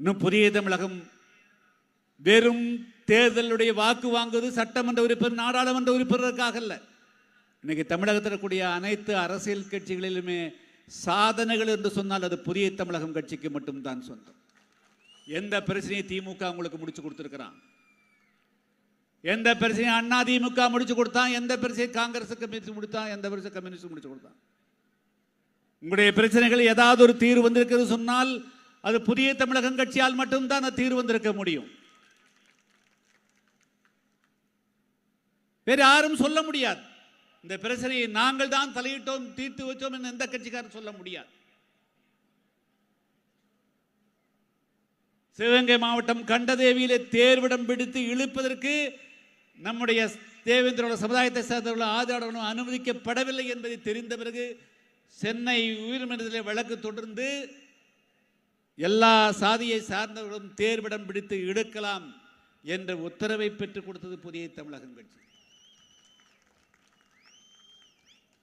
இன்னும் புதிய தமிழகம் வெறும் தேர்தலுடைய வாக்கு வாங்குவது சட்டமன்ற உறுப்பினர் நாடாளுமன்ற உறுப்பினருக்காக அல்ல. இன்னைக்கு தமிழகத்தில் இருக்கக்கூடிய அனைத்து அரசியல் கட்சிகளிலுமே சாதனைகள் என்று சொன்னால் அது புதிய தமிழகம் கட்சிக்கு மட்டும்தான் சொந்தம். எந்த பிரச்சனையை திமுக உங்களுக்கு முடிச்சு கொடுத்துருக்கிறான். எந்த பிரச்சனையை அண்ணா திமுக முடிச்சு கொடுத்தான் எந்த பிரச்சனையை காங்கிரஸ் கம்யூனிஸ்ட் முடித்தான் எந்த பிரச்சனை கம்யூனிஸ்ட் முடிச்சு கொடுத்தான். உங்களுடைய பிரச்சனைகள் ஏதாவது ஒரு தீர்வு வந்திருக்கிறது சொன்னால் அது புதிய தமிழகம் கட்சியால் மட்டும்தான் அந்த தீர்வு வந்திருக்க முடியும். வேறு யாரும் சொல்ல முடியாது. இந்த பிரச்சனையை நாங்கள் தான் தலையிட்டோம் தீர்த்து வச்சோம் என்று எந்த கட்சிக்காரரும் சொல்ல முடியாது. சிவகங்கை மாவட்டம் கண்டதேவியிலே தேர்விடம் பிடித்து இழுப்பதற்கு நம்முடைய தேவேந்திரோட சமுதாயத்தை சேர்ந்தவர்கள் ஆதரவனும் அனுமதிக்கப்படவில்லை என்பதை தெரிந்த பிறகு சென்னை உயர்மன்றத்திலே வழக்கு தொடர்ந்து எல்லா சாதியை சார்ந்தவர்களும் தேர்விடம் பிடித்து எடுக்கலாம் என்ற உத்தரவை பெற்றுக் கொடுத்தது புதிய தமிழகம் கட்சி.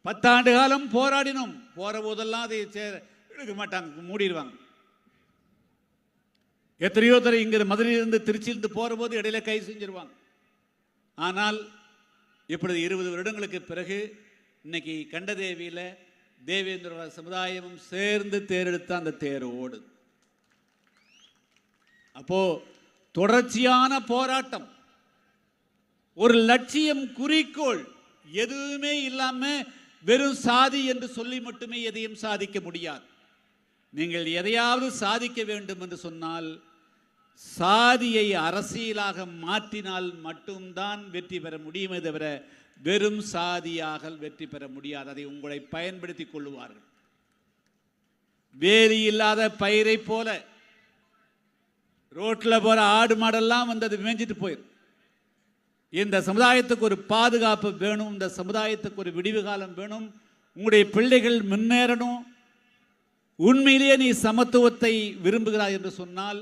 பத்தாண்டு காலம் போராடினோம். போற போதெல்லாம் அதை எடுக்க மாட்டாங்க மூடிடுவாங்க. எத்தனையோ தர இங்க மதுரையிலிருந்து திருச்சியிலிருந்து போற போது இடையில கை செஞ்சிருவாங்க. ஆனால் இப்பொழுது இருபது வருடங்களுக்கு பிறகு இன்னைக்கு கண்டதேவியில தேவேந்திர சமுதாயமும் சேர்ந்து தேரெடுத்த அந்த தேர் ஓடுது. அப்போ தொடர்ச்சியான போராட்டம். ஒரு லட்சியம் குறிக்கோள் எதுவுமே இல்லாம வெறும் சாதி என்று சொல்லி மட்டுமே எதையும் சாதிக்க முடியாது. நீங்கள் எதையாவது சாதிக்க வேண்டும் என்று சொன்னால் சாதியை அரசியலாக மாற்றினால் மட்டும்தான் வெற்றி பெற முடியுமே தவிர வெறும் சாதியாக வெற்றி பெற முடியாது. அதை உங்களை பயன்படுத்திக் கொள்ளுவார்கள். வேலி இல்லாத பயிரை போல ரோட்டில் போகிற ஆடு மாடெல்லாம் வந்து அது மேய்ஞ்சிட்டு போயிடும் இந்த சமுதாயத்துக்கு ஒரு பாதுகாப்பு வேணும் இந்த சமுதாயத்துக்கு ஒரு விடிவு காலம் வேணும் உங்களுடைய பிள்ளைகள் முன்னேறணும் உண்மையிலேயே நீ சமத்துவத்தை விரும்புகிறாய் என்று சொன்னால்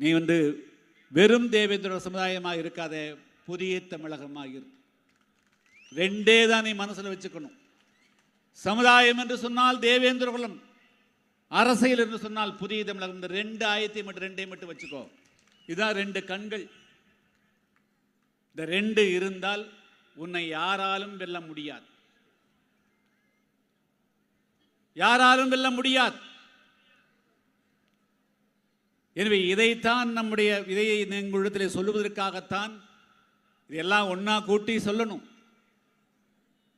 நீ வந்து வெறும் தேவேந்திர சமுதாயமாக இருக்காத புதிய தமிழகமாக இரு. ரெண்டே தான் நீ மனசில் வச்சுக்கணும். சமுதாயம் என்று சொன்னால் தேவேந்திர குலம். அரசியல் என்று சொன்னால் புதிய தமிழகம் இந்த ரெண்டு ஆயத்தை மட்டும் ரெண்டையும் மட்டும் வச்சுக்கோ. இதான் ரெண்டு கண்கள். இந்த ரெண்டு இருந்தால் உன்னை யாராலும் வெல்ல முடியாது. யாராலும் வெல்ல முடியாது. எனவே இதைத்தான் நம்முடைய இதையை எங்களிடத்தில் சொல்லுவதற்காகத்தான் இதெல்லாம் ஒன்னா கூட்டி சொல்லணும்.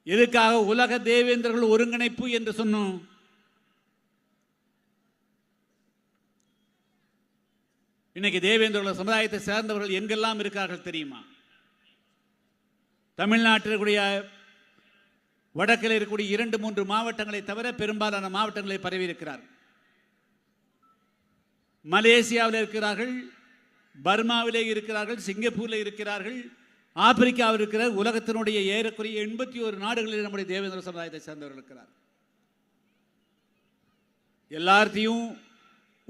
எதுக்காக உலக தேவேந்திரர்கள் ஒருங்கிணைப்பு என்று சொன்னோம்? இன்னைக்கு தேவேந்திர சமுதாயத்தை சேர்ந்தவர்கள் எங்கெல்லாம் இருக்கார்கள் தெரியுமா? தமிழ்நாட்டில் இருக்கக்கூடிய வடக்கில் இருக்கக்கூடிய இரண்டு மூன்று மாவட்டங்களை தவிர பெரும்பாலான மாவட்டங்களை பரவி இருக்கிறார்கள் மலேசியாவில் இருக்கிறார்கள் பர்மாவிலே இருக்கிறார்கள் சிங்கப்பூரில் இருக்கிறார்கள் ஆப்பிரிக்காவில் இருக்கிற உலகத்தினுடைய ஏறக்குறைய எண்பத்தி ஒரு நாடுகளில் நம்முடைய தேவேந்திர சமுதாயத்தை சேர்ந்தவர்கள் இருக்கிறார். எல்லாத்தையும்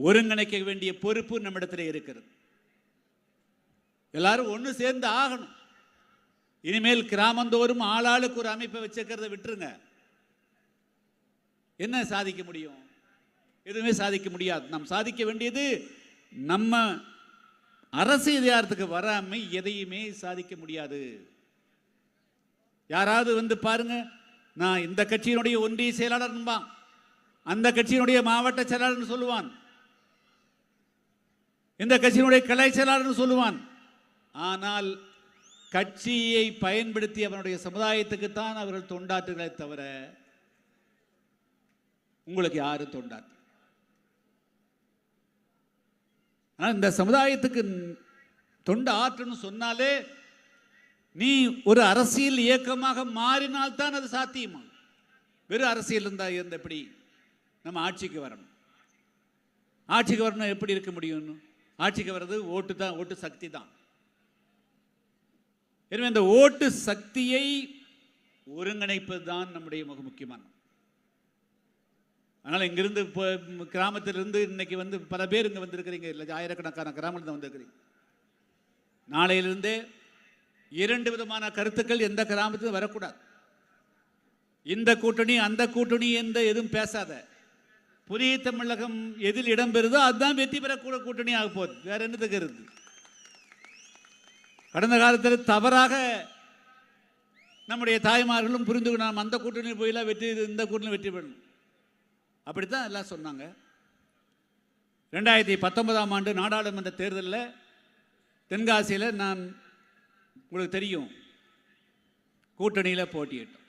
ஒருங்கிணைக்க வேண்டிய பொறுப்பு நம்மிடத்தில் இருக்கிறது. எல்லாரும் ஒன்று சேர்ந்து ஆகணும். இனிமேல் கிராமந்தோறும் ஆளாளுக்கு ஒரு அமைப்பை வச்சிருக்கிறத விட்டுருங்க. என்ன சாதிக்க முடியும்? எதுவுமே சாதிக்க முடியாது. நாம் சாதிக்க வேண்டியது நம்ம அரசு அதிகாரத்துக்கு வராம எதையுமே சாதிக்க முடியாது. யாராவது வந்து பாருங்க நான் இந்த கட்சியினுடைய ஒன்றிய செயலாளர்பான் அந்த கட்சியினுடைய மாவட்ட செயலாளர்னு சொல்லுவான். இந்த கட்சியினுடைய கலை செயலாளர்னு சொல்லுவான். ஆனால் கட்சியை பயன்படுத்தி அவனுடைய சமுதாயத்துக்கு தான் அவர்கள் தொண்டாற்றுகளை தவிர உங்களுக்கு யாரும் தொண்டாற்று. ஆனால் இந்த சமுதாயத்துக்கு தொண்டு ஆற்றுன்னு சொன்னாலே நீ ஒரு அரசியல் இயக்கமாக மாறினால்தான் அது சாத்தியமா வெறும் அரசியல் இருந்தா இருந்த எப்படி நம்ம ஆட்சிக்கு வரணும்? ஆட்சிக்கு வரணும் எப்படி இருக்க முடியும்னு ஆட்சிக்கு வர்றது ஓட்டு தான் ஓட்டு சக்தி தான். எனவே இந்த ஓட்டு சக்தியை ஒருங்கிணைப்பது தான் நம்முடைய மிக முக்கியமான அதனால் இங்கிருந்து இப்போ கிராமத்திலிருந்து இன்னைக்கு வந்து பல பேர் இங்கே வந்திருக்கிறீங்க. இல்லை ஆயிரக்கணக்கான கிராமத்தில் வந்திருக்கிறீங்க. நாளையிலிருந்தே இரண்டு விதமான கருத்துக்கள் எந்த கிராமத்திலும் வரக்கூடாது. இந்த கூட்டணி அந்த கூட்டணி எந்த எதுவும் பேசாத புதிய தமிழகம் எதில் இடம்பெறுதோ அதுதான் வெற்றி பெறக்கூட கூட்டணி ஆக போகுது. வேற என்னதுக்கு இருக்கு கடந்த காலத்தில் தவறாக நம்முடைய தாய்மார்களும் புரிந்து நாம் அந்த கூட்டணியில் போயெல்லாம் வெற்றி இந்த கூட்டணியில் வெற்றி பெறணும். அப்படித்தான் எல்லாம் சொன்னாங்க. ரெண்டாயிரத்தி பத்தொன்பதாம் ஆண்டு நாடாளுமன்ற தேர்தலில் தென்காசியில் நான் உங்களுக்கு தெரியும் கூட்டணியில் போட்டியிட்டோம்.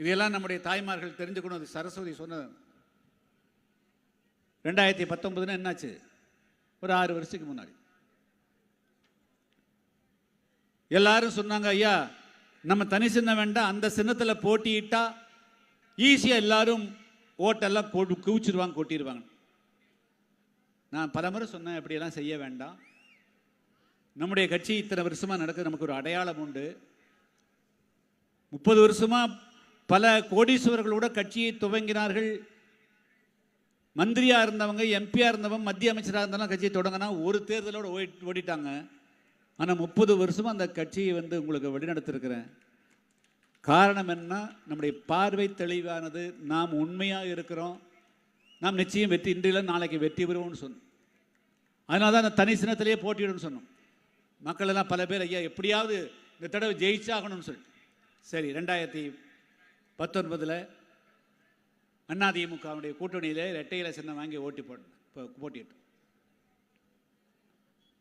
இதையெல்லாம் நம்முடைய தாய்மார்கள் தெரிஞ்சுக்கணும். அது சரஸ்வதி சொன்னது. ரெண்டாயிரத்தி பத்தொன்பதுன்னு என்னாச்சு? ஒரு ஆறு வருஷத்துக்கு முன்னாடி. எல்லாரும் சொன்னாங்க ஐயா நம்ம தனி சின்னம் வேண்டாம். அந்த சின்னத்தில் போட்டியிட்டா ஈஸியாக எல்லாரும் ஓட்டெல்லாம் போட்டு குவிச்சிருவாங்க கொட்டிடுவாங்க நான் பலமுறை சொன்னேன் இப்படியெல்லாம் செய்ய வேண்டாம். நம்முடைய கட்சி இத்தனை வருஷமாக நடக்குது. நமக்கு ஒரு அடையாளம் உண்டு. முப்பது வருஷமா பல கோடீஸ்வரர்களோட கட்சியை துவங்கினார்கள். மந்திரியாக இருந்தவங்க எம்பியாக இருந்தவங்க மத்திய அமைச்சராக இருந்தாலும் கட்சியை தொடங்கினா ஒரு தேர்தலோடு ஓடி ஓடிட்டாங்க. ஆனால் முப்பது வருஷமும் அந்த கட்சியை வந்து உங்களுக்கு வழிநடத்திருக்கிறேன். காரணம் என்ன நம்முடைய பார்வை தெளிவானது. நாம் உண்மையாக இருக்கிறோம். நாம் நிச்சயம் வெற்றி இன்றையில நாளைக்கு வெற்றி பெறுவோம்னு சொன்னோம். அதனால தான் அந்த தனி சின்னத்திலேயே போட்டியிடும்னு சொன்னோம். மக்கள் எல்லாம் பல பேர் ஐயா எப்படியாவது இந்த தடவை ஜெயிச்சாகணும்னு சொல்லி. சரி ரெண்டாயிரத்தி பத்தொன்பதில் அதிமுகவுடைய கூட்டணியிலே இரட்டையில சின்னம் வாங்கி ஓட்டி போடணும் இப்போ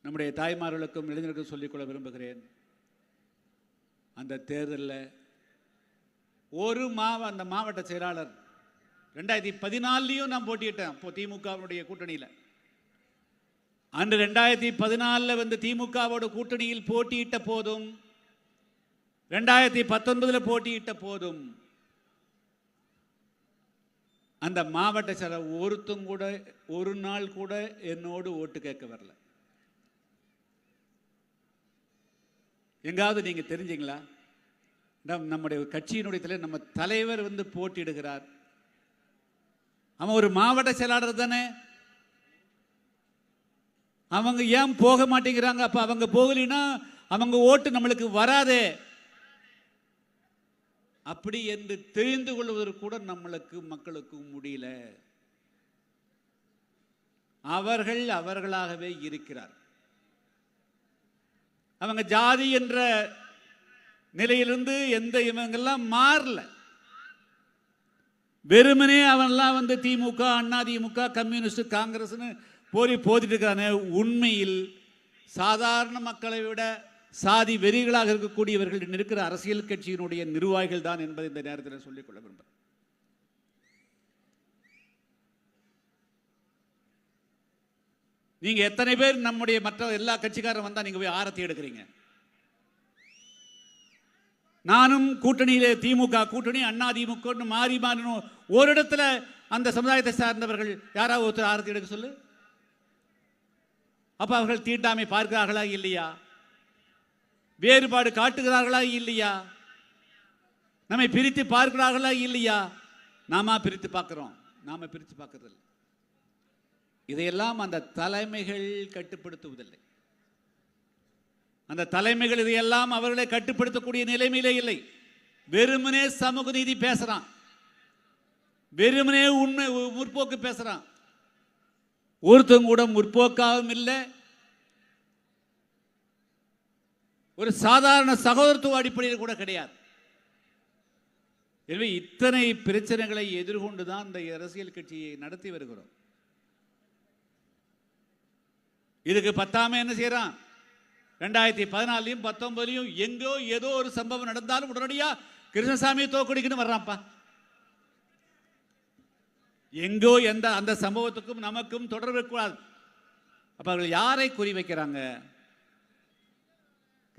நம்முடைய தாய்மார்களுக்கும் இளைஞர்களுக்கும் சொல்லிக்கொள்ள விரும்புகிறேன். அந்த தேர்தலில் ஒரு மாவ அந்த மாவட்ட செயலாளர் ரெண்டாயிரத்தி பதினாலையும் நான் போட்டியிட்டேன் அப்போ திமுகவுடைய கூட்டணியில். அன்று ரெண்டாயிரத்தி பதினாலில் வந்து திமுகவோட கூட்டணியில் போட்டியிட்ட போதும் ரெண்டாயிரத்தி பத்தொன்பதில் போட்டியிட்ட போதும் அந்த மாவட்ட செயலர் ஒருத்தம் கூட ஒரு நாள் கூட என்னோடு ஓட்டு கேட்க வரல. எங்காவது நீங்கள் தெரிஞ்சீங்களா? நம் நம்முடைய கட்சியினுடைய தலைவர் நம்ம தலைவர் வந்து போட்டியிடுகிறார். அவன் ஒரு மாவட்ட செயலாளர் தானே. அவங்க ஏன் போக மாட்டேங்கிறாங்க? அப்போ அவங்க போகலினா அவங்க ஓட்டு நம்மளுக்கு வராதே. அப்படி என்று தெரிந்து கொள்வதற்கு கூட நம்மளுக்கு மக்களுக்கு முடியல. அவர்கள் அவர்களாகவே இருக்கிறார். அவங்க ஜாதி என்ற நிலையிலிருந்து எந்த இவங்கெல்லாம் மாறல. வெறுமனே அவன்லாம் வந்து திமுக அண்ணா திமுக கம்யூனிஸ்ட் காங்கிரஸ்னு போரி போதிட்டு இருக்கானே. உண்மையில் சாதாரண மக்களை விட சாதி வெறிகளாக இருக்கக்கூடியவர்கள் இருக்கிற அரசியல் கட்சியினுடைய நிர்வாகிகள் தான் என்பதை இந்த நேரத்தில் சொல்லிக்கொள்ள விரும்புகிறேன். நீங்க எத்தனை பேர் நம்முடைய மற்ற எல்லா கட்சிக்காரரும் வந்தா நீங்க போய் ஆரத்தி எடுக்கிறீங்க? நானும் கூட்டணியிலே திமுக கூட்டணி அண்ணா திமுக மாறி மாறி ஒரு இடத்துல அந்த சமுதாயத்தை சார்ந்தவர்கள் யாராவது ஒருத்தர் ஆரத்தி எடுக்க சொல்லு? அப்ப அவர்கள் தீண்டாமை பார்க்கிறார்களா இல்லையா? வேறுபாடு காட்டுகிறார்களா இல்லையா? நம்மை பிரித்து பார்க்கிறார்களா இல்லையா? நாம பிரித்து பார்க்குறோம். நாம பிரித்து பார்க்கறதில்லை. இதையெல்லாம் அந்த தலைமைகள் கட்டுப்படுத்துவதில்லை. அந்த தலைமைகள் இதையெல்லாம் அவர்களை கட்டுப்படுத்தக்கூடிய நிலைமையிலே இல்லை. வெறுமனே சமூக நீதி பேசுறான். வெறுமனே உண்மை முற்போக்கு பேசுறான். ஒருத்தங்க கூட முற்போக்காகவும் இல்லை ஒரு சாதாரண சகோதரத்துவ அடிப்படையில் கூட கிடையாது. எனவே இத்தனை பிரச்சனைகளை எதிர்கொண்டு தான் இந்த அரசியல் கட்சியை நடத்தி வருகிறோம். இதுக்கு பத்தாம என்ன செய்யறான்? ரெண்டாயிரத்தி பதினாலையும் பத்தொன்பதுலையும் எங்கோ ஏதோ ஒரு சம்பவம் நடந்தாலும் உடனடியா கிருஷ்ணசாமியை தோக்கடிக்கணும் வர்றான்ப்பா. எங்கோ எந்த அந்த சம்பவத்துக்கும் நமக்கும் தொடர்பு இருக்கக்கூடாது அப்ப அவர்கள் யாரை குறி வைக்கிறாங்க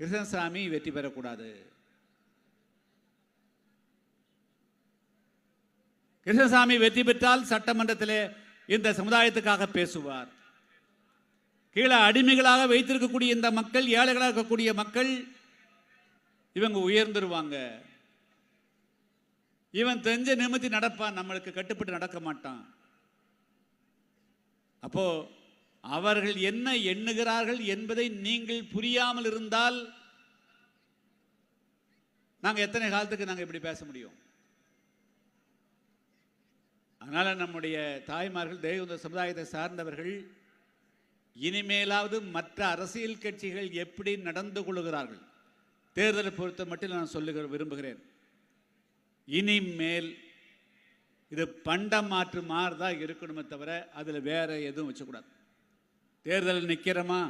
கிருஷ்ணசாமி வெற்றி பெறக்கூடாது. கிருஷ்ணசாமி வெற்றி பெற்றால் சட்டமன்றத்திலே இந்த சமுதாயத்துக்காக பேசுவார். கீழே அடிமைகளாக வைத்திருக்கக்கூடிய இந்த மக்கள் ஏழைகளாக இருக்கக்கூடிய மக்கள் இவங்க உயர்ந்துருவாங்க. இவன் தெரிஞ்ச நிமித்தி நடப்பான் நம்மளுக்கு கட்டுப்பட்டு நடக்க மாட்டான். அப்போது அவர்கள் என்ன எண்ணுகிறார்கள் என்பதை நீங்கள் புரியாமல் இருந்தால் நாங்கள் எத்தனை காலத்துக்கு நாங்கள் இப்படி பேச முடியும்? அதனால் நம்முடைய தாய்மார்கள் தெய்வ சமுதாயத்தை சார்ந்தவர்கள் இனிமேலாவது மற்ற அரசியல் கட்சிகள் எப்படி நடந்து கொள்கிறார்கள் தேர்தலை பொறுத்த மட்டும் நான் சொல்லுகிற விரும்புகிறேன். இனிமேல் இது பண்டம் மாற்று மாறு தான் இருக்கணுமே தவிர அதில் வேற எதுவும் வச்சக்கூடாது. தேர்தல் நிற்கிறோமா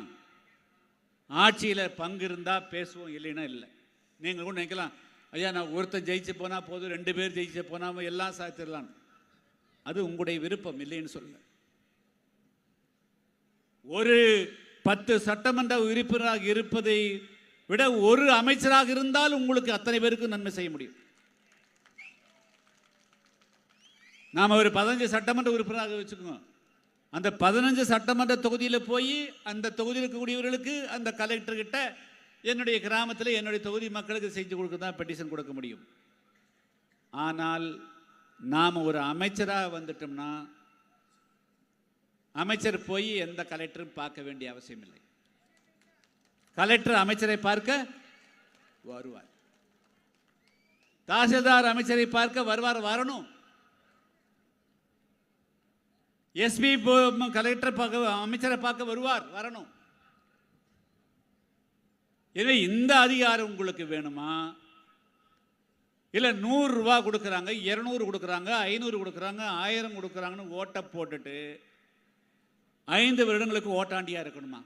ஆட்சியில் பங்கு இருந்தால் பேசுவோம் இல்லைன்னா இல்லை. நீங்கள் கூட நினைக்கலாம் ஐயா நான் ஒருத்தன் ஜெயிச்சு போனால் போதும் ரெண்டு பேர் ஜெயிச்சு போனால் எல்லாம் சாத்திடலாம் அது உங்களுடைய விருப்பம் இல்லைன்னு சொல்ல ஒரு பத்து சட்டமன்ற உறுப்பினராக இருப்பதை விட ஒரு அமைச்சராக இருந்தால் உங்களுக்கு அத்தனை பேருக்கும் நன்மை செய்ய முடியும். நாம் ஒரு பதினஞ்சு சட்டமன்ற உறுப்பினராக வச்சுக்கோங்க. அந்த பதினஞ்சு சட்டமன்ற தொகுதியில் போய் அந்த தொகுதியில் இருக்கக்கூடியவர்களுக்கு அந்த கலெக்டர்கிட்ட என்னுடைய கிராமத்தில் என்னுடைய தொகுதி மக்களுக்கு செஞ்சு கொடுக்க தான் பெட்டிஷன் கொடுக்க முடியும். ஆனால் நாம் ஒரு அமைச்சராக வந்துட்டோம்னா அமைச்சர் போய் எந்த கலெக்டரும் பார்க்க வேண்டிய அவசியம் இல்லை. கலெக்டர் அமைச்சரை பார்க்க வருவார். தாசில்தார் அமைச்சரை பார்க்க வருவார் வரணும். எஸ்பி கலெக்டர் பார்க்க அமைச்சரை பார்க்க வருவார் வரணும். எனவே இந்த அதிகாரம் உங்களுக்கு வேணுமா? இல்லை நூறு ரூபா கொடுக்குறாங்க இரநூறு கொடுக்குறாங்க ஐநூறு கொடுக்குறாங்க ஆயிரம் கொடுக்குறாங்கன்னு ஓட்டை போட்டுட்டு ஐந்து வருடங்களுக்கு ஓட்டாண்டியாக இருக்கணுமா?